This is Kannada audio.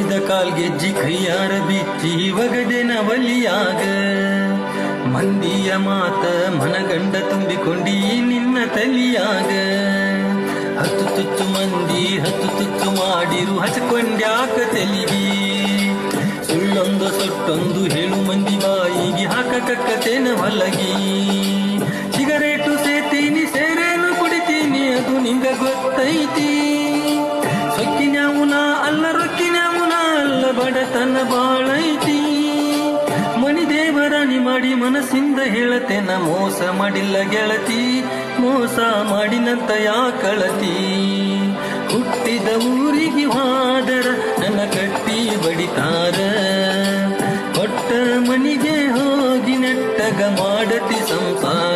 ಕಾಲ್ಗೆಜ್ಜಿ ಕೈಯಾರ ಬಿಚ್ಚಿ ಒಗದೆನ ನವಲಿಯಾಗ. ಮಂದಿಯ ಮಾತ ಮನಗಂಡ ತುಂಬಿಕೊಂಡಿ ನಿನ್ನ ತಲಿಯಾಗ. ಹತ್ತು ತುತ್ತು ಮಂದಿ, ಹತ್ತು ತುತ್ತು ಮಾಡಿರು ಹಚ್ಕೊಂಡ್ಯಾಕ ತೆಲಿಗಿ ಸುಳ್ಳೊಂದು ಸೊಟ್ಟೊಂದು ಹೇಳು ಮಂದಿ ಬಾಯಿಗೆ ಹಾಕ ಕಕ್ಕತೇನ ಹೊಲಗಿ. ತನ್ನ ಬಾಳೈತಿ. ಮಣಿದೇವರಾಣಿ ಮಾಡಿ ಮನಸ್ಸಿಂದ ಹೇಳತೆ ನ ಮೋಸ ಮಾಡಿಲ್ಲ ಗೆಳತಿ. ಮೋಸ ಮಾಡಿನಂತ ಯಾ ಕಳತಿ? ಹುಟ್ಟಿದ ಊರಿಗೆ ಹಾದರ, ನನ್ನ ಕಟ್ಟಿ ಬಡಿತಾರ. ಕೊಟ್ಟ ಮನಿಗೆ ಹೋಗಿ ನೆಟ್ಟಗ ಮಾಡತಿ ಸಂಸಾರ.